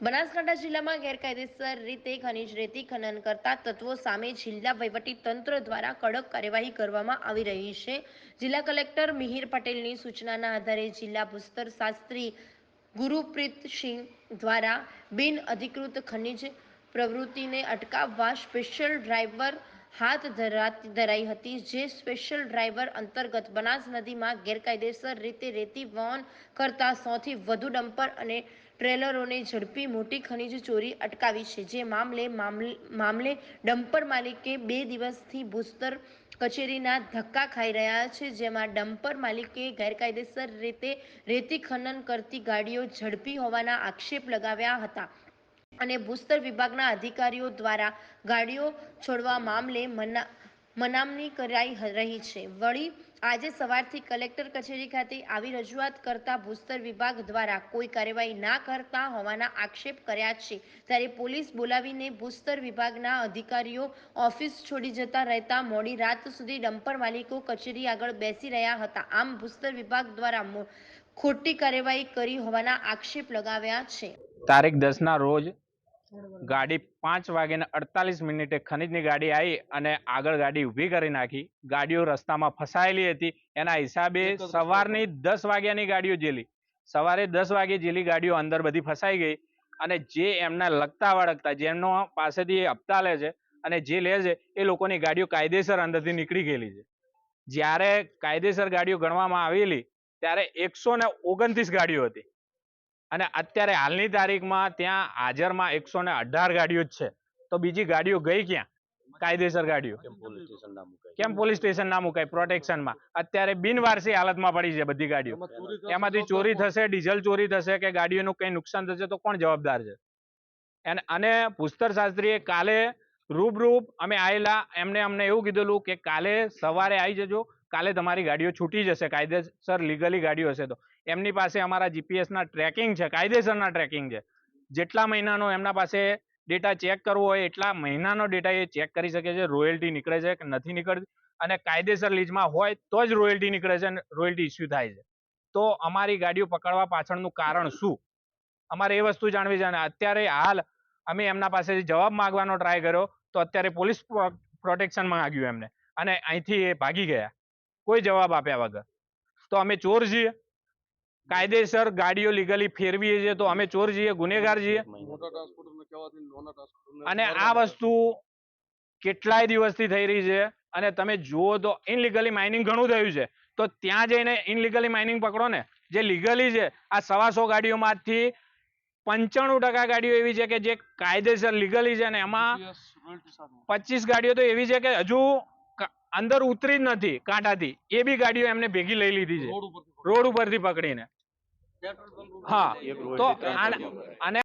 બનાસકાંઠા જિલ્લામાં ગેરકાયદેસર રીતે ખનીજ રેતી ખનન કરતા તત્વો સામે જિલ્લા વહીવટી તંત્ર દ્વારા કડક કાર્યવાહી કરવામાં આવી રહી છે. જિલ્લા કલેક્ટર મિહિર પટેલની સૂચનાના આધારે જિલ્લા ભૂસ્તર શાસ્ત્રી ગુરુપ્રીત સિંહ દ્વારા બિન અધિકૃત ખનિજ પ્રવૃત્તિને અટકાવવા સ્પેશિયલ ડ્રાઈવર હાથ ધરા- ધરાઈ હતી, જે સ્પેશિયલ ડ્રાઈવર અંતર્ગત બનાસ નદીમાં ગેરકાયદેસર રીતે રેતી વહન કરતા સૌથી વધુ ડમ્પર અને ટ્રેલરોને ઝડપી મોટી ખનિજ ચોરી અટકાવી છે. જે મામલે મામલે ડમ્પર માલિકે બે દિવસથી ભૂસ્તર કચેરીના ધક્કા ખાઈ રહ્યા છે, જેમાં ડમ્પર માલિકે ગેરકાયદેસર રીતે રેતી ખનન કરતી ગાડીઓ ઝડપી હોવાના આક્ષેપ લગાવ્યા હતા અને ભૂસ્તર વિભાગના અધિકારીઓ દ્વારા ગાડીઓ છોડવા મામલે મના મનામણી કરાઈ રહી છે. વળી આજે સવારથી કલેક્ટર કચેરી ખાતે આવી રજૂઆત કરતા ભૂસ્તર વિભાગ દ્વારા કોઈ કાર્યવાહી ના કરતા હોવાના આક્ષેપ કર્યા છે. ત્યારે પોલીસ બોલાવીને ભૂસ્તર વિભાગના અધિકારીઓ ઓફિસ છોડી જતા રહેતા મોડી રાત સુધી ડમ્પર માલિકો કચેરી આગળ બેસી રહ્યા હતા. આમ ભૂસ્તર વિભાગ દ્વારા ખોટી કાર્યવાહી કરી હોવાના આક્ષેપ લગાવ્યા છે. તારીખ દસના રોજ ગાડી પાંચ વાગ્યાને અડતાલીસ મિનિટે ખનીજની ગાડી આવી અને આગળ ગાડી ઊભી કરી નાખી. ગાડીઓ રસ્તામાં ફસાયેલી હતી. એના હિસાબે સવારની દસ વાગ્યાની ગાડીઓ જેલી. સવારે દસ વાગે જેલી ગાડીઓ અંદર બધી ફસાઈ ગઈ અને જે એમના લગતા વળગતા જેમનો પાસેથી એ હપ્તા લે છે અને જે લે છે એ લોકોની ગાડીઓ કાયદેસર અંદરથી નીકળી ગયેલી છે. જ્યારે કાયદેસર ગાડીઓ ગણવામાં આવેલી ત્યારે એકસો ને ઓગણત્રીસ ગાડીઓ હતી. અને અત્યારે હાલની તારીખમાં ત્યાં હાજરમાં એકસો ને અઢાર ગાડીઓ જ છે. તો બીજી ગાડીઓ ગઈ ક્યાં? કાયદેસર ગાડીઓ. કેમ પોલીસ સ્ટેશન ના મુકાય? પ્રોટેક્શનમાં. અત્યારે બિનવારસી હાલતમાં પડી છે બધી ગાડીઓ. એમાંથી ચોરી થશે ડીઝલ ચોરી થશે કે ગાડીઓનું કંઈ નુકસાન થશે તો કોણ જવાબદાર છે? અને અને પુસ્તર શાસ્ત્રીએ કાલે રૂબરૂપ અમે આવેલા એમને અમને એવું કીધેલું કે કાલે સવારે આવી જજો કાલે તમારી ગાડીઓ છૂટી જશે, કાયદેસર લીગલી ગાડીઓ હશે તો. એમની પાસે અમારા જીપીએસના ટ્રેકિંગ છે, કાયદેસરના ટ્રેકિંગ છે. જેટલા મહિનાનો એમના પાસે ડેટા ચેક કરવો હોય, એટલા મહિનાનો ડેટા એ ચેક કરી શકે છે રોયલ્ટી નીકળે છે કે નથી નીકળતી. અને કાયદેસર લીઝમાં હોય તો જ રોયલ્ટી નીકળે છે અને રોયલ્ટી ઇસ્યુ થાય છે. તો અમારી ગાડીઓ પકડવા પાછળનું કારણ શું? અમારે એ વસ્તુ જાણવી છે અને અત્યારે હાલ અમે એમના પાસેથી જવાબ માંગવાનો ટ્રાય કર્યો, તો અત્યારે પોલીસ પ્રોટેક્શન માંગ્યું એમને. અને અહીંથી એ ભાગી ગયા. કોઈ જવાબ આપ્યા વગર. તો અમે ચોર છીએ. કાયદેસર ગાડીઓ લીગલી ફેરવીએ છીએ. તો અમે ચોર છીએ ગુનેગાર છીએ. અને આ વસ્તુ કેટલાય દિવસથી થઈ રહી છે. અને તમે જુઓ તો ઇનલીગલી માઇનિંગ ઘણું થયું છે. તો ત્યાં જઈને ઇનલીગલી માઇનિંગ પકડો ને. જે લીગલી છે આ સવાસો ગાડીઓમાંથી પંચાણું ટકા ગાડીઓ એવી છે કે જે કાયદેસર લીગલી છે અને એમાં પચીસ ગાડીઓ તો એવી છે કે હજુ અંદર ઉતરી જ નથી કાંટાથી. એ બી ગાડીઓ એમને ભેગી લઈ લીધી છે. રોડ ઉપરથી રોડ પકડીને. હા. તો આને